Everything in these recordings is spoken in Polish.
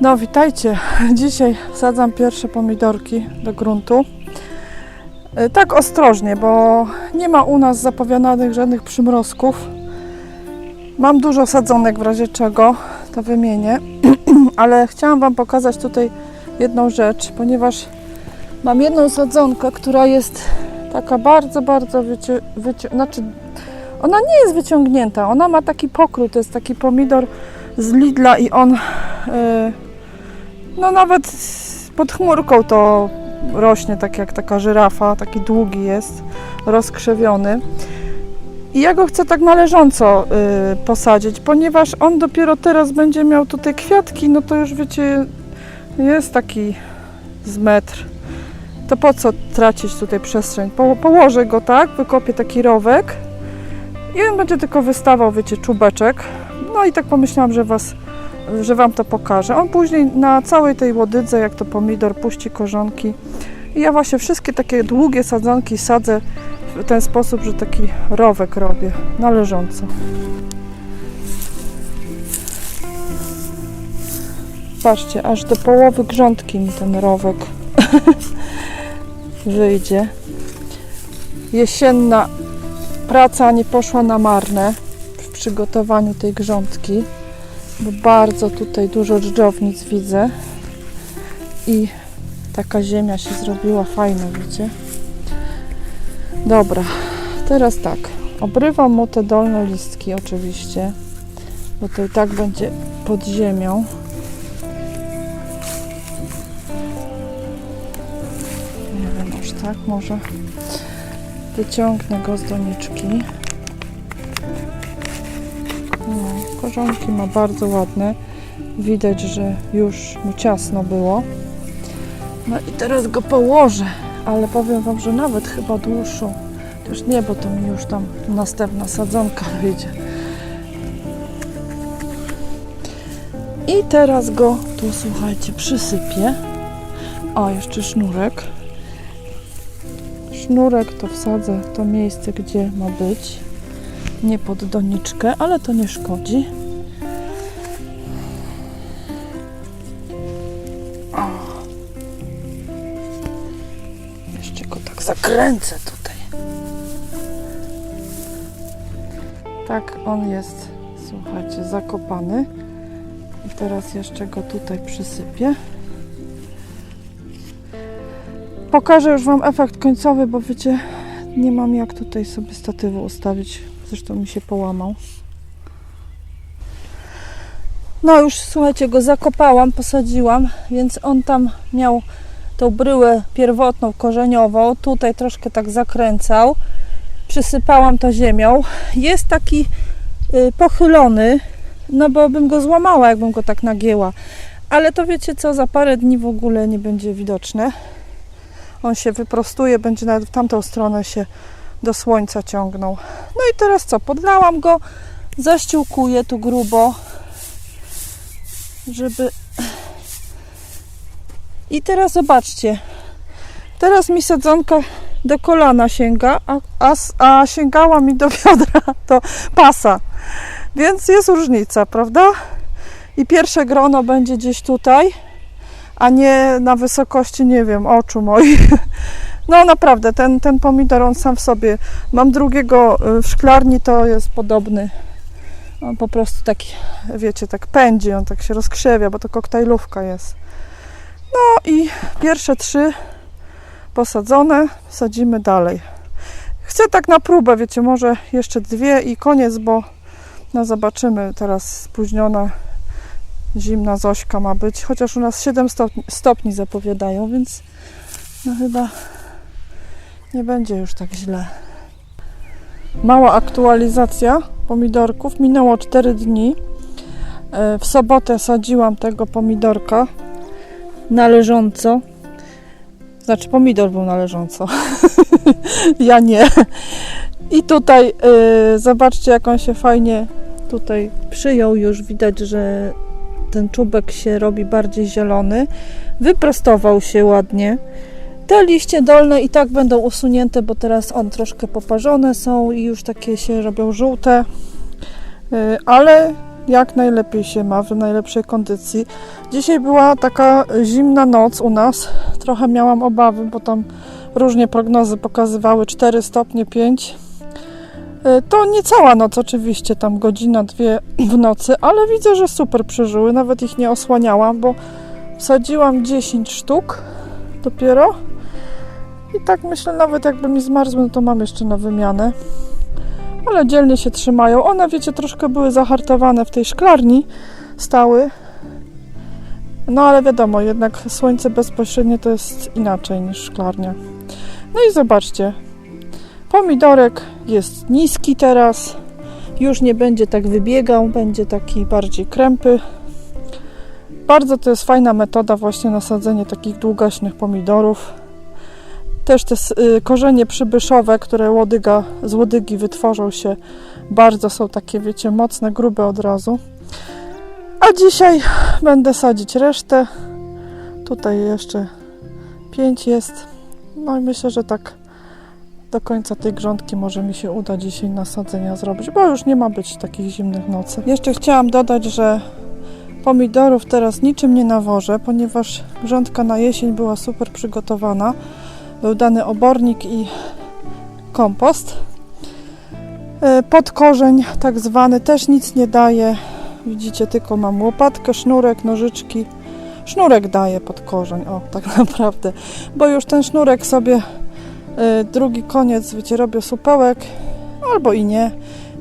No, witajcie. Dzisiaj wsadzam pierwsze pomidorki do gruntu. E, Tak ostrożnie, bo nie ma u nas zapowiadanych żadnych przymrozków. Mam dużo sadzonek w razie czego, to wymienię. Ale chciałam Wam pokazać tutaj jedną rzecz, ponieważ mam jedną sadzonkę, która jest taka bardzo, bardzo wyci- wyci- znaczy ona nie jest wyciągnięta, ona ma taki pokrój, to jest taki pomidor z Lidla i on e, no nawet pod chmurką to rośnie tak jak taka żyrafa, taki długi jest, rozkrzewiony. I ja go chcę tak należąco y, posadzić, ponieważ on dopiero teraz będzie miał tutaj kwiatki, no to już wiecie, jest taki z metr. To po co tracić tutaj przestrzeń? Po, położę go tak, wykopię taki rowek i on będzie tylko wystawał, wiecie, czubeczek. No i tak pomyślałam, że was że Wam to pokażę. On później na całej tej łodydze, jak to pomidor, puści korzonki. I ja właśnie wszystkie takie długie sadzonki sadzę w ten sposób, że taki rowek robię, należąco. Patrzcie, aż do połowy grządki mi ten rowek wyjdzie. Jesienna praca nie poszła na marne w przygotowaniu tej grządki bo bardzo tutaj dużo dżdżownic widzę i taka ziemia się zrobiła fajna, wiecie. Dobra, teraz tak, obrywam mu te dolne listki oczywiście, bo to i tak będzie pod ziemią. Nie wiem, aż tak może wyciągnę go z doniczki. Korzonki ma bardzo ładne. Widać, że już mu ciasno było. No i teraz go położę, ale powiem Wam, że nawet chyba dłuższą. Też nie, bo to mi już tam następna sadzonka wyjdzie. I teraz go tu, słuchajcie, przysypię. O, jeszcze sznurek. Sznurek to wsadzę w to miejsce, gdzie ma być nie pod doniczkę, ale to nie szkodzi. Zakręcę tutaj. Tak on jest, słuchajcie, zakopany. I teraz jeszcze go tutaj przysypię. Pokażę już Wam efekt końcowy, bo wiecie, nie mam jak tutaj sobie statywu ustawić. Zresztą mi się połamał. No już słuchajcie, go zakopałam, posadziłam, więc on tam miał tą bryłę pierwotną, korzeniową. Tutaj troszkę tak zakręcał. Przysypałam to ziemią. Jest taki y, pochylony, no bo bym go złamała, jakbym go tak nagięła. Ale to wiecie co, za parę dni w ogóle nie będzie widoczne. On się wyprostuje, będzie nawet w tamtą stronę się do słońca ciągnął. No i teraz co? Podlałam go, zaściółkuję tu grubo, żeby... I teraz zobaczcie. Teraz mi sadzonka do kolana sięga, a, a, a sięgała mi do biodra, do pasa. Więc jest różnica, prawda? I pierwsze grono będzie gdzieś tutaj, a nie na wysokości, nie wiem, oczu moich. No naprawdę, ten, ten pomidor on sam w sobie. Mam drugiego y, w szklarni, to jest podobny. On po prostu taki, wiecie, tak pędzi, on tak się rozkrzewia, bo to koktajlówka jest. No i pierwsze trzy posadzone, sadzimy dalej. Chcę tak na próbę, wiecie, może jeszcze dwie i koniec, bo no zobaczymy, teraz spóźniona zimna Zośka ma być, chociaż u nas 7 stopni, stopni zapowiadają, więc no chyba nie będzie już tak źle. Mała aktualizacja pomidorków. Minęło 4 dni. E, W sobotę sadziłam tego pomidorka należąco. Znaczy, pomidor był należąco. ja nie. I tutaj e, zobaczcie, jak on się fajnie tutaj przyjął. Już widać, że ten czubek się robi bardziej zielony. Wyprostował się ładnie. Te liście dolne i tak będą usunięte, bo teraz on troszkę poparzone są i już takie się robią żółte. Y, Ale jak najlepiej się ma, w najlepszej kondycji. Dzisiaj była taka zimna noc u nas. Trochę miałam obawy, bo tam różnie prognozy pokazywały 4 stopnie 5. E, To nie cała noc oczywiście, tam godzina, dwie w nocy, ale widzę, że super przeżyły. Nawet ich nie osłaniałam, bo wsadziłam 10 sztuk dopiero. I tak myślę, nawet jakby mi zmarzły, no to mam jeszcze na wymianę. Ale dzielnie się trzymają. One, wiecie, troszkę były zahartowane w tej szklarni, stały. No ale wiadomo, jednak słońce bezpośrednie to jest inaczej niż szklarnia. No i zobaczcie, pomidorek jest niski teraz. Już nie będzie tak wybiegał, będzie taki bardziej krępy. Bardzo to jest fajna metoda właśnie na sadzenie takich długaśnych pomidorów. Też te y, korzenie przybyszowe, które łodyga, z łodygi wytworzą się, bardzo są takie, wiecie, mocne, grube od razu. A dzisiaj będę sadzić resztę. Tutaj jeszcze pięć jest. No i myślę, że tak do końca tej grządki może mi się uda dzisiaj nasadzenia zrobić, bo już nie ma być takich zimnych nocy. Jeszcze chciałam dodać, że pomidorów teraz niczym nie nawożę, ponieważ grządka na jesień była super przygotowana. Był dany obornik i kompost. E, Podkorzeń tak zwany też nic nie daje. Widzicie, tylko mam łopatkę, sznurek, nożyczki. Sznurek daje pod korzeń, o tak naprawdę, bo już ten sznurek sobie e, drugi koniec, wiecie, robię supełek albo i nie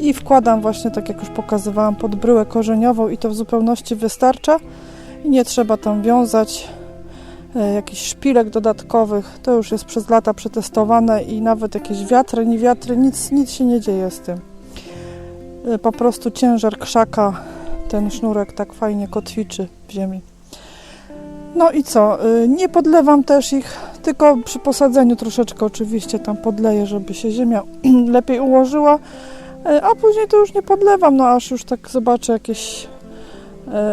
i wkładam właśnie, tak jak już pokazywałam, pod bryłę korzeniową i to w zupełności wystarcza i nie trzeba tam wiązać jakichś szpilek dodatkowych. To już jest przez lata przetestowane i nawet jakieś wiatry, nie wiatry, nic, nic się nie dzieje z tym. E, Po prostu ciężar krzaka, ten sznurek tak fajnie kotwiczy w ziemi. No i co? y, Nie podlewam też ich, tylko przy posadzeniu troszeczkę oczywiście tam podleję, żeby się ziemia lepiej ułożyła, a później to już nie podlewam, no aż już tak zobaczę jakieś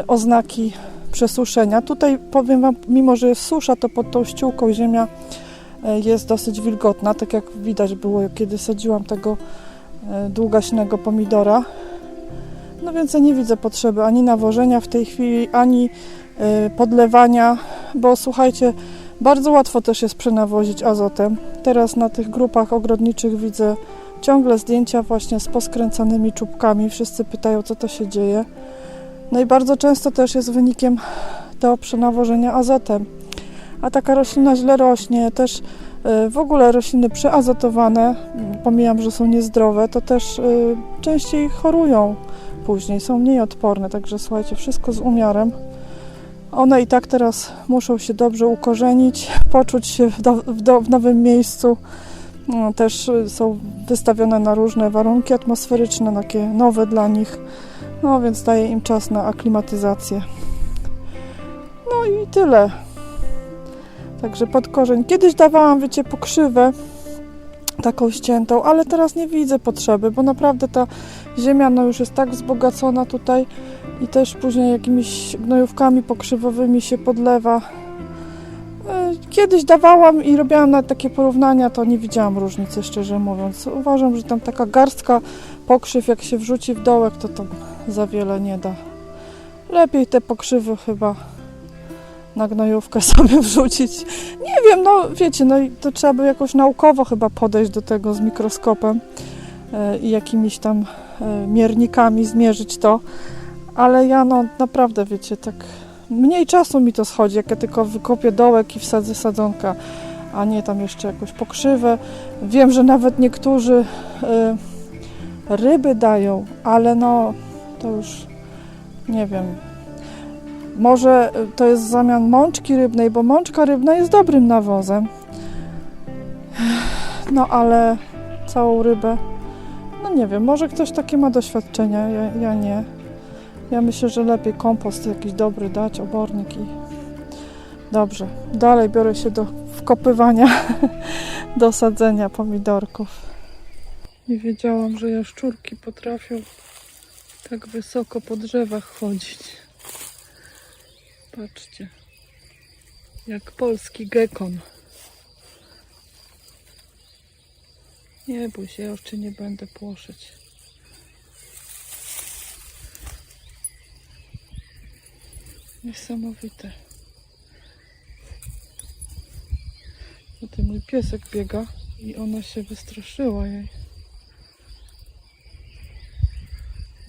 oznaki przesuszenia. Tutaj powiem Wam, mimo że jest susza, to pod tą ściółką ziemia y, jest dosyć wilgotna, tak jak widać było, kiedy sadziłam tego y, długaśnego pomidora. No więc ja nie widzę potrzeby ani nawożenia w tej chwili, ani y, podlewania, bo słuchajcie, bardzo łatwo też jest przenawozić azotem. Teraz na tych grupach ogrodniczych widzę ciągle zdjęcia właśnie z poskręcanymi czubkami. Wszyscy pytają, co to się dzieje. No i bardzo często też jest wynikiem to przenawożenia azotem. A taka roślina źle rośnie, też y, w ogóle rośliny przeazotowane, pomijam, że są niezdrowe, to też y, częściej chorują później, są mniej odporne, także słuchajcie, wszystko z umiarem. One i tak teraz muszą się dobrze ukorzenić, poczuć się w, do, w, do, w nowym miejscu. No, też y, są wystawione na różne warunki atmosferyczne, takie nowe dla nich. No więc daje im czas na aklimatyzację. No i tyle. Także pod korzeń. Kiedyś dawałam, wiecie, pokrzywę taką ściętą, ale teraz nie widzę potrzeby, bo naprawdę ta ziemia no, już jest tak wzbogacona tutaj i też później jakimiś gnojówkami pokrzywowymi się podlewa. E, Kiedyś dawałam i robiłam nawet takie porównania, to nie widziałam różnicy, szczerze mówiąc. Uważam, że tam taka garstka pokrzyw, jak się wrzuci w dołek, to to za wiele nie da. Lepiej te pokrzywy chyba na gnojówkę sobie wrzucić. Nie wiem, no wiecie, no to trzeba by jakoś naukowo chyba podejść do tego z mikroskopem e, i jakimiś tam e, miernikami zmierzyć to. Ale ja no naprawdę, wiecie, tak mniej czasu mi to schodzi, jak ja tylko wykopię dołek i wsadzę sadzonka, a nie tam jeszcze jakąś pokrzywę. Wiem, że nawet niektórzy e, ryby dają, ale no to już nie wiem. Może to jest zamian mączki rybnej, bo mączka rybna jest dobrym nawozem. No ale całą rybę, no nie wiem, może ktoś takie ma doświadczenia, ja, ja nie. Ja myślę, że lepiej kompost jakiś dobry dać, obornik i dobrze. Dalej biorę się do wkopywania, do sadzenia pomidorków. Nie wiedziałam, że jaszczurki potrafią tak wysoko po drzewach chodzić. Patrzcie. Jak polski gekon. Nie bój się, ja już cię nie będę płoszyć. Niesamowite. Tutaj mój piesek biega i ona się wystraszyła jej.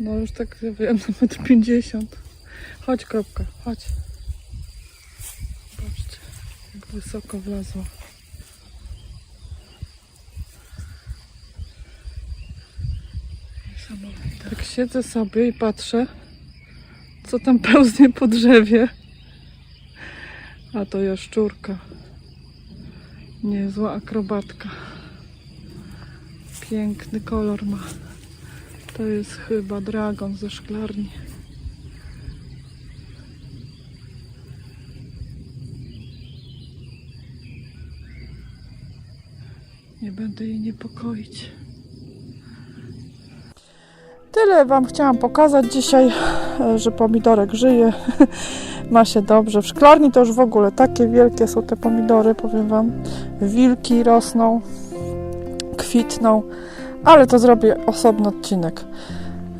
No już tak wiem, na metr 50. Chodź kropka, chodź. Zobaczcie, jak wysoko wlazła. Tak siedzę sobie i patrzę, co tam pełznie po drzewie. A to jaszczurka. Niezła akrobatka. Piękny kolor ma. To jest chyba dragon ze szklarni. Nie będę jej niepokoić. Tyle Wam chciałam pokazać dzisiaj, że pomidorek żyje, ma się dobrze. W szklarni to już w ogóle takie wielkie są te pomidory, powiem Wam. Wilki rosną, kwitną, ale to zrobię osobny odcinek.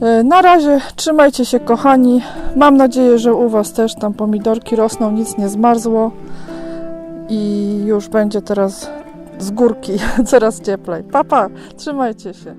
E, Na razie trzymajcie się kochani. Mam nadzieję, że u Was też tam pomidorki rosną, nic nie zmarzło i już będzie teraz z górki coraz cieplej. Papa, trzymajcie się.